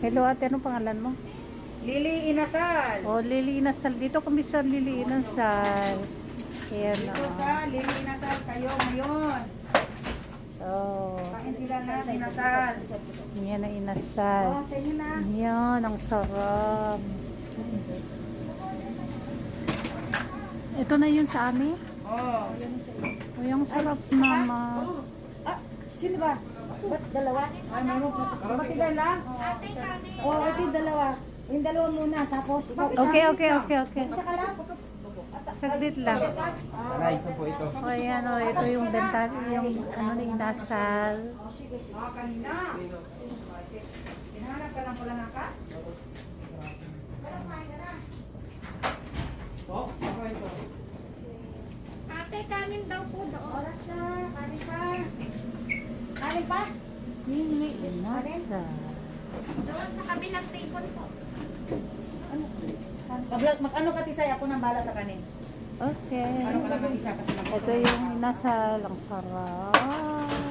Hello ate, anong pangalan mo? Lili Inasal. Oh, Lili Inasal. Dito kami sa Lili Inasal. Ayan Dito oh. sa Lili Inasal kayo ngayon. Oh, Kain sila na Inasal. yan na Inasal. Oh, sa inyo na. Yan, ang sarap. Ito na yun sa amin. Oh. Uy, ang sarap mama. Ah, sino ba? Ba't dalawa? Ay, meron po. Matigal lang? Oo, oh, ito yung dalawa. Yung dalawa muna, tapos ikaw isa. Okay, okay, okay, okay. Isa ka lang? Saglit lang. Ah, isa po ito. O yan o, ito yung benta, yung ano ni Inasal. ah, kanina. Hinahanap ka lang pala ng kas? Ate, kanin daw po doon. Oras na, pa. Kanin pa? Inasal. Doon sa kabilang table po. Mag, mag ano ka tisay ako nang bala sa kanin. Okay. Ano ka lang ang isa kasi Ito yung Inasal, ang sarap.